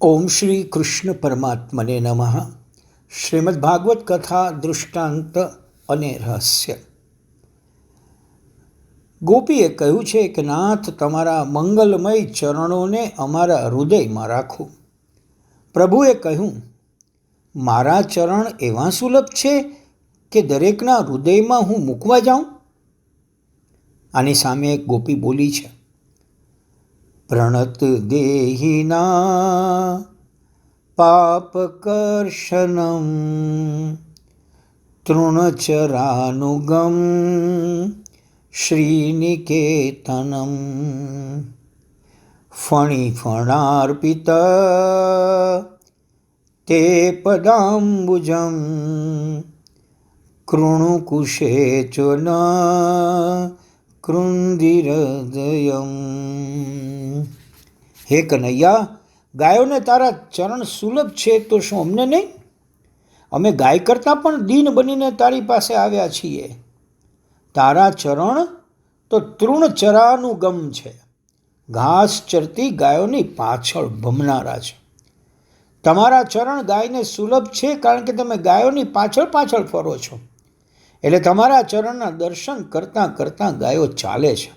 ઓમ શ્રી કૃષ્ણ પરમાત્મને નમઃ. શ્રીમદ ભાગવત કથા દૃષ્ટાંત અને રહસ્ય. ગોપીએ કહ્યું છે કે નાથ તમારા મંગલમય ચરણોને અમારા હૃદયમાં રાખો. પ્રભુએ કહ્યું, મારા ચરણ એવા સુલભ છે કે દરેકના હૃદયમાં હું મૂકવા જાઉં? આની સામે એક ગોપી બોલી છે प्रणतदेहिना पापकर्षणं तृणचरानुगं श्रीनिकेतनं फणिफणार्पित ते पदाम्बुजं कृणुकुशेचना કૃંદિરદયમ હે કનૈયા ગાયોને તારા ચરણ સુલભ છે તો શું અમને નહીં? અમે ગાય કરતાં પણ દીન બનીને તારી પાસે આવ્યા છીએ. તારા ચરણ તો તૃણચરાનું ગમ છે. ઘાસ ચરતી ગાયોની પાછળ ભમનારા છે. તમારા ચરણ ગાયને સુલભ છે કારણ કે તમે ગાયોની પાછળ પાછળ ફરો છો. એટલે તમારા ચરણના દર્શન કરતાં કરતાં ગાયો ચાલે છે.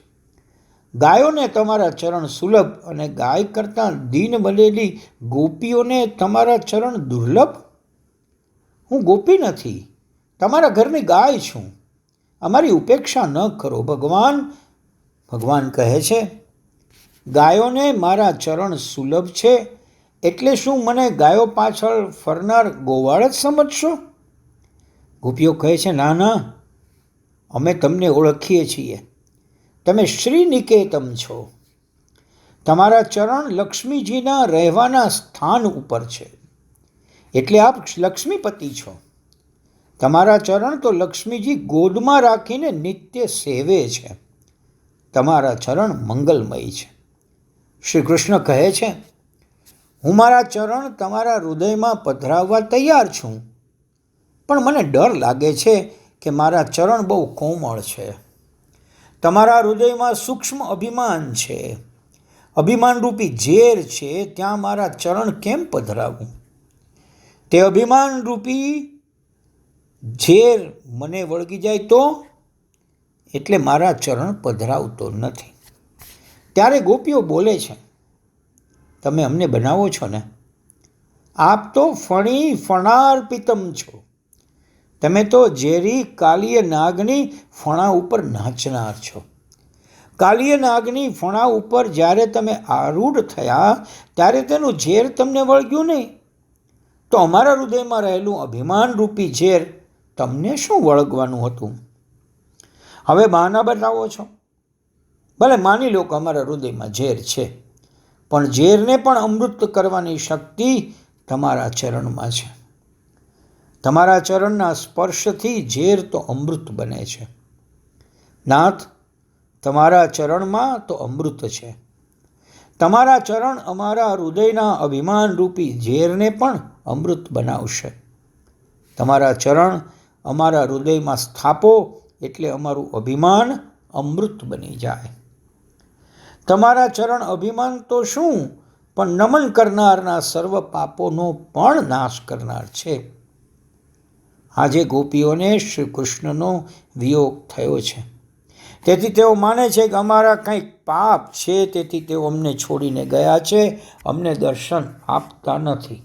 ગાયોને તમારા ચરણ સુલભ અને ગાય કરતાં દીન બનેલી ગોપીઓને તમારા ચરણ દુર્લભ? હું ગોપી નથી. તમારા ઘરની ગાય છું. અમારી ઉપેક્ષા ન કરો. ભગવાન ભગવાન કહે છે, ગાયોને મારા ચરણ સુલભ છે. એટલે શું મને ગાયો પાછળ ફરનાર ગોવાળ જ સમજશો? ગોપીઓ કહે છે, ના ના, અમે તમને ઓળખીએ છીએ. તમે શ્રી નિકેતમ છો. તમારા ચરણ લક્ષ્મીજીના રહેવાના સ્થાન ઉપર છે. એટલે આપ લક્ષ્મીપતિ છો. તમારા ચરણ તો લક્ષ્મીજી ગોદમાં રાખીને નિત્ય સેવે છે. તમારા ચરણ મંગલમય છે. શ્રી કૃષ્ણ કહે છે, હું મારા ચરણ તમારા હૃદયમાં પધરાવવા તૈયાર છું. પણ મને ડર લાગે છે કે મારા ચરણ બહુ કોમળ છે. તમારા હૃદયમાં સૂક્ષ્મ અભિમાન છે. અભિમાનરૂપી ઝેર છે, ત્યાં મારા ચરણ કેમ પધરાવું? તે અભિમાનરૂપી ઝેર મને વળગી જાય તો? એટલે મારા ચરણ પધરાવતો નથી. ત્યારે ગોપીઓ બોલે છે, તમે અમને બનાવો છો ને? આપ તો ફણી ફણાર્પિતમ છો. તમે તો ઝેરી, કાલીય નાગની ફણા ઉપર નાચનાર છો. કાલીય નાગની ફણા ઉપર જ્યારે તમે આરૂઢ થયા, ત્યારે તેનું ઝેર તમને વળગ્યું નહીં. તો અમારા હૃદયમાં રહેલું અભિમાનરૂપી ઝેર તમને શું વળગવાનું હતું? હવે બહાના બતાવો છો. ભલે માની લો કે અમારા હૃદયમાં ઝેર છે, પણ ઝેરને પણ અમૃત કરવાની શક્તિ તમારા ચરણમાં છે. તમારા ચરણના સ્પર્શથી ઝેર તો અમૃત બને છે. નાથ, તમારા ચરણમાં તો અમૃત છે. તમારા ચરણ અમારા હૃદયના અભિમાનરૂપી ઝેરને પણ અમૃત બનાવશે. તમારા ચરણ અમારા હૃદયમાં સ્થાપો એટલે અમારું અભિમાન અમૃત બની જાય. તમારા ચરણ અભિમાન તો શું? પણ નમન કરનારના સર્વ પાપોનો પણ નાશ કરનાર છે. આજે ગોપીઓને શ્રી કૃષ્ણનો વિયોગ થયો છે. તેથી તેઓ માને છે કે અમારા કંઈક પાપ છે, તેથી તેઓ અમને છોડીને ગયા છે, અમને દર્શન આપતા નથી.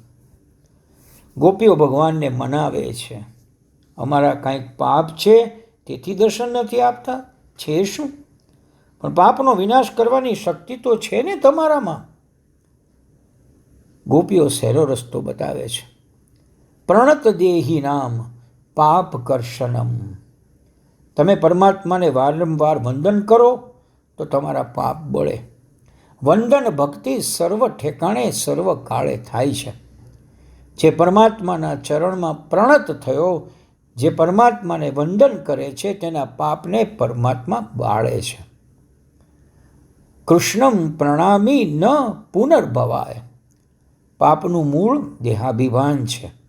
ગોપીઓ ભગવાનને મનાવે છે. અમારા કંઈક પાપ છે, તેથી દર્શન નથી આપતા. છે શું? પણ પાપનો વિનાશ કરવાની શક્તિ તો છે ને તમારામાં? ગોપીઓ સહેલો રસ્તો બતાવે છે. પ્રણત દેહી નામ પાપ કર્ષણમ તમે પરમાત્માને વારંવાર વંદન કરો તો તમારા પાપ બળે. વંદન ભક્તિ સર્વ ઠેકાણે, સર્વ કાળે થાય છે. જે પરમાત્માના ચરણમાં પ્રણત થયો, જે પરમાત્માને વંદન કરે છે, તેના પાપને પરમાત્મા બાળે છે. કૃષ્ણમ પ્રણામી ન પુનર્ભવાય. પાપનું મૂળ દેહાભિમાન છે.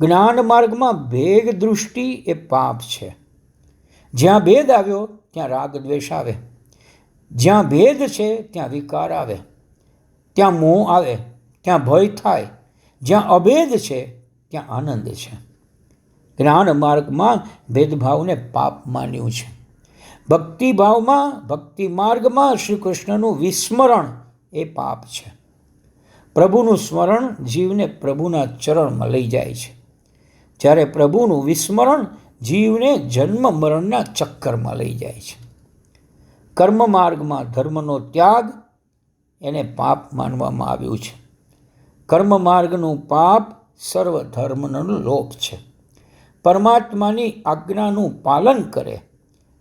જ્ઞાન માર્ગમાં ભેગ દૃષ્ટિ એ પાપ છે. જ્યાં ભેદ આવ્યો, ત્યાં રાગ દ્વેષ આવે. જ્યાં ભેદ છે, ત્યાં વિકાર આવે. ત્યાં મોહ આવે, ત્યાં ભય થાય. જ્યાં અભેદ છે, ત્યાં આનંદ છે. જ્ઞાન માર્ગમાં ભેદભાવને પાપ માન્યું છે. ભક્તિભાવમાં, ભક્તિ માર્ગમાં શ્રી કૃષ્ણનું વિસ્મરણ એ પાપ છે. પ્રભુનું સ્મરણ જીવને પ્રભુના ચરણમાં લઈ જાય છે. જ્યારે પ્રભુનું વિસ્મરણ જીવને જન્મ મરણના ચક્કરમાં લઈ જાય છે. કર્મ માર્ગમાં ધર્મનો ત્યાગ એને પાપ માનવામાં આવ્યું છે. કર્મ માર્ગનું પાપ સર્વ ધર્મનો લોપ છે. પરમાત્માની આજ્ઞાનું પાલન કરે,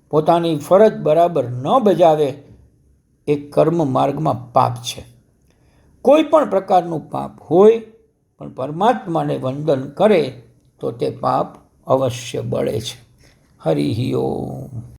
પોતાની ફરજ બરાબર ન બજાવે એ કર્મ માર્ગમાં પાપ છે. કોઈ પણ પ્રકારનું પાપ હોય, પણ પરમાત્માને વંદન કરે તો તે પાપ અવશ્ય બળે છે. હરિ ઓમ.